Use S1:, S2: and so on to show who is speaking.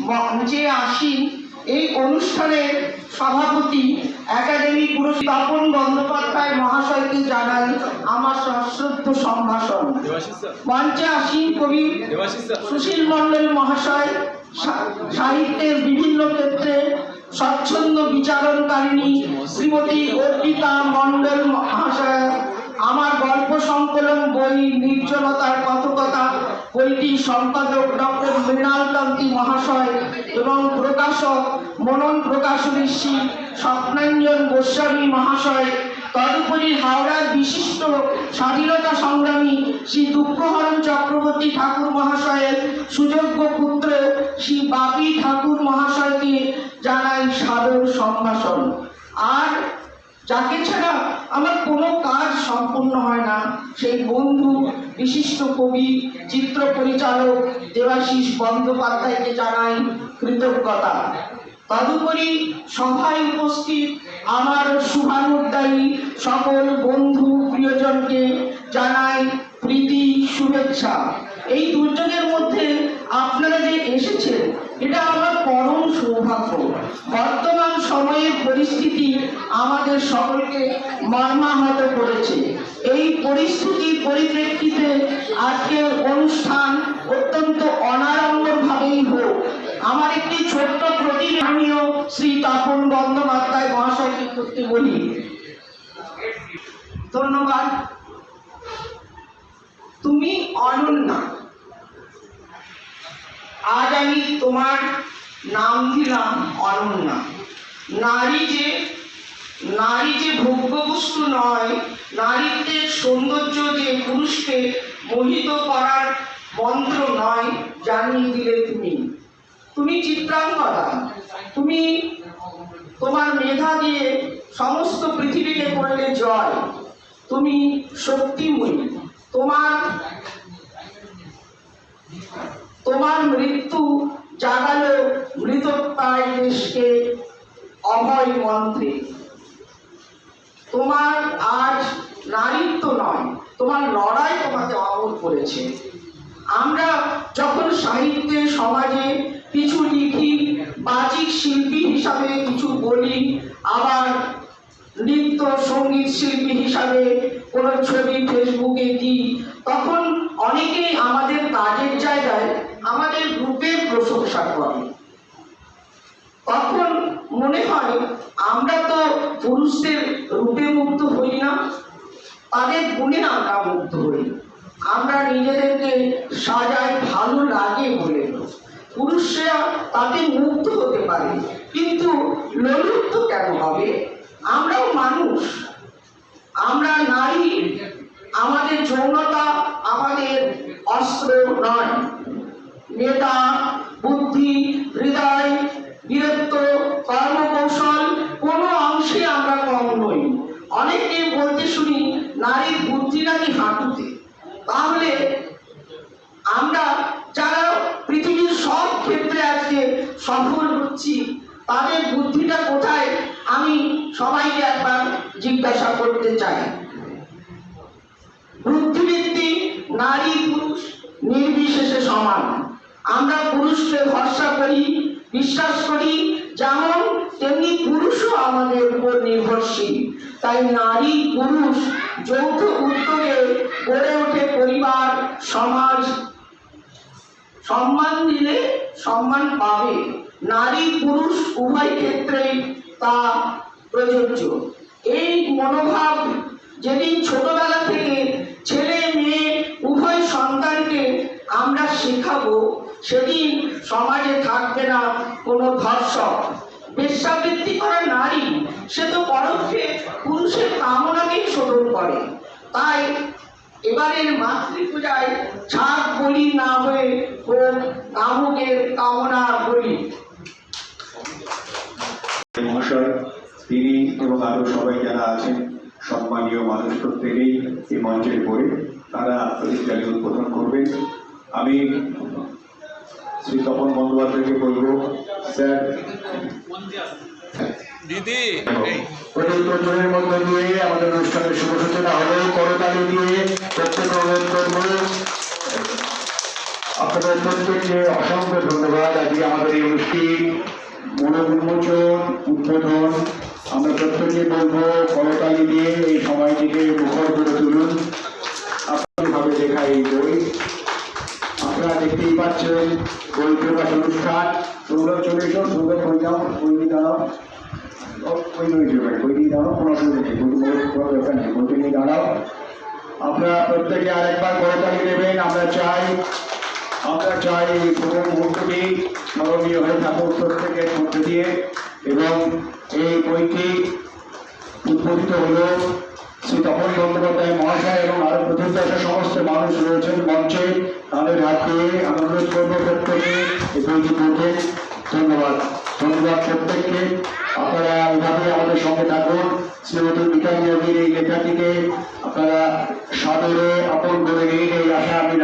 S1: মঞ্চে আসীন এই অনুষ্ঠানের সভাপতি একাডেমি পুরস্কার তপন বন্দ্যোপাধ্যায় মহাশয়কে জানাই আমার সশ্রদ্ধ সম্ভাষণ। মঞ্চে আসীন কবি সুশীল মণ্ডল মহাশয় সাহিত্যের বিভিন্ন ক্ষেত্রে স্বচ্ছন্দ বিচারণকারিণী শ্রীমতী অর্পিতা মণ্ডল মহাশয় আমার গল্প সংকলন বই বইটি সম্পাদক ডক্টর মৃণালকান্তি মহাশয় এবং প্রকাশক মনন প্রকাশ ঋষি, স্বপ্নাঞ্জন গোস্বামী মহাশয়, তদুপরি হাওড়ার বিশিষ্ট স্বাধীনতা সংগ্রামী শ্রী দুঃখহরণ চক্রবর্তী ঠাকুর মহাশয়ের সুযোগ্য পুত্র শ্রী বাপি ঠাকুর মহাশয়কে জানাই সাদর সম্ভাষণ। আর যাকে ছাড়া আমার কোনো কাজ সম্পূর্ণ হয় না, সেই বন্ধু বিশিষ্ট কবি, চিত্র পরিচালক দেবাশিস বন্দ্যোপাধ্যায়কে জানাই কৃতজ্ঞতা। তদুপরি সভায় উপস্থিত আমার শুভানুদ্দায়ী সকল বন্ধু প্রিয়জনকে জানাই প্রীতি, শুভেচ্ছা। এই দুর্যোগের মধ্যে আপনারা যে এসেছেন, এটা আমার পরম সৌভাগ্য। সময়ের পরিস্থিতি আমাদের সকলকে মর্মাহত করেছে। এই পরিস্থিতির পরিপ্রেক্ষিতে আজকের অনুষ্ঠান অত্যন্ত অনাড়ম্বরভাবেই হোক। আমার একটি ছোট্ট প্রতিমানীয় শ্রী তপন বন্দ্যোপাধ্যায় মহাশয়কে করতে বলি। ধন্যবাদ। তুমি অনন্যা। আজ আমি তোমার নাম দিলাম অনন্যা। নারী যে নারী যে ভোগ্যবস্তু নয়, নারীত্বের সৌন্দর্য যে পুরুষকে মোহিত করার মন্ত্র নয়, জানিয়ে দিলে তুমি। তুমি চিত্রাঙ্গদা তুমি তোমার মেধা দিয়ে সমস্ত পৃথিবীকে করলে জয়। তুমি শক্তিময়ী। তোমার তোমার মৃত্যু জাগালো অভয় মন্ত্রে। তোমার আজ নারীত্ব নয়, তোমার লড়াই তোমাকে অমর করেছে। আমরা যখন সাহিত্যে, সমাজে কিছু লিখি, বাচিক শিল্পী হিসাবে কিছু বলি, আবার নৃত্য সংগীত শিল্পী হিসাবে কোনো ছবি ফেসবুকে দিই, তখন অনেকেই আমাদের কাজের জায়গায় আমাদের রূপের প্রশংসা করে। তখন মনে হয় আমরা তো পুরুষদের রূপে মুগ্ধ হই না, তাদের গুণে আমরা মুগ্ধ হই। আমরা নিজেদেরকে সাজাই ভালো লাগে বলে। পুরুষরা তাতে মুগ্ধ হতে পারে, কিন্তু ললিত কেন হবে? আমরাও মানুষ, আমরা নারী, আমাদের যৌনতা আমাদের অস্ত্র নয়। নেতা, বুদ্ধি, হৃদয় বীরত্ব কর্মকৌশল কোনো অংশে আমরা কম নই। অনেকে বলতে শুনি, নারীর বুদ্ধি নাকি হাঁটুতে? তাহলে আমরা যারা পৃথিবীর সব ক্ষেত্রে আজকে সফল হচ্ছি, তাদের বুদ্ধিটা কোথায়? আমি সবাইকে একবার জিজ্ঞাসা করতে চাই। বুদ্ধিবৃত্তি নারী পুরুষ নির্বিশেষে সমান। আমরা পুরুষকে ভরসা করি বিশ্বাস করি, যেমন তেমনি পুরুষও আমাদের উপর নির্ভরশীল। তাই নারী, পুরুষ, যৌথ উদ্যোগে গড়ে ওঠে পরিবার, সমাজ। সম্মান দিলে সম্মান পাবে। নারী, পুরুষ উভয় ক্ষেত্রেই তা প্রযোজ্য। এই মনোভাব যেদিন ছোটবেলা থেকে ছেলে মেয়ে উভয় সন্তানকে আমরা শেখাবো, সেদিন সমাজে থাকবে না কোনো ধর্ষক। বেশ্যাবৃত্তি করা নারী, সে তো পরোক্ষে পুরুষের কামনাকেই শোধন করে। তাই এবারের মাতৃপূজায় ছাদ বলি না হয়ে হোক কামুকের কামনা বলি।
S2: মহাশয়, তিনি এবং আরও সবাই যারা আছেন, সম্মানীয় মানুষ প্রত্যেকেই এই মঞ্চের পরে তারা প্রতিষ্ঠানে উদ্বোধন করবেন। আমি শ্রী তপন বন্দ্যোপাধ্যায়কে বলব স্যার
S3: দিদি
S2: মধ্য দিয়ে আমাদের অনুষ্ঠানের শুভ সূচনা হলো করতালি দিয়ে প্রত্যেক অনুরোধ করব
S3: আপনাদের প্রত্যেককে অসংখ্য ধন্যবাদ। আজকে আমাদের এই অনুষ্ঠান মনোন্মোচন উদ্বোধন আমরা প্রত্যেকে বলব করতালি দিয়ে এই সময়টিকে মুখর করে তুলুন। আপনারা দেখতেই পাচ্ছেন বই প্রকাশ অনুষ্ঠান তোমরা চলে এসো তোমরা বই যাও বই নিয়ে দাঁড়াও। ও, বই নিয়ে যাবে বই নিয়ে দাঁড়াও কোনো অসুবিধা নেই কোনো দরকার নেই বইটি নিয়ে দাঁড়াও। আপনারা প্রত্যেকে আরেকবার করতালি দেবেন আমরা চাই আমরা চাই এই প্রথম মুহূর্তটি স্মরণীয় হয়ে থাকুক প্রত্যেকের মধ্যে দিয়ে। এবং এই বইটি উদ্বোধিত হলো শ্রী তপন বন্দ্যোপাধ্যায় মহাশয় এবং আরও প্রতিষ্ঠাতা সমস্ত মানুষ রয়েছেন মঞ্চে। তাদের হাত অনুরোধ করব প্রত্যেকে বইটি পড়তে। ধন্যবাদ। ধন্যবাদ প্রত্যেককে। আপনারা এভাবে আমাদের সঙ্গে থাকুন। শ্রীমতী বিকাশ নদীর এই লেখাটিকে আপনারা সাদরে আপন করে নিন, এই আশা আমি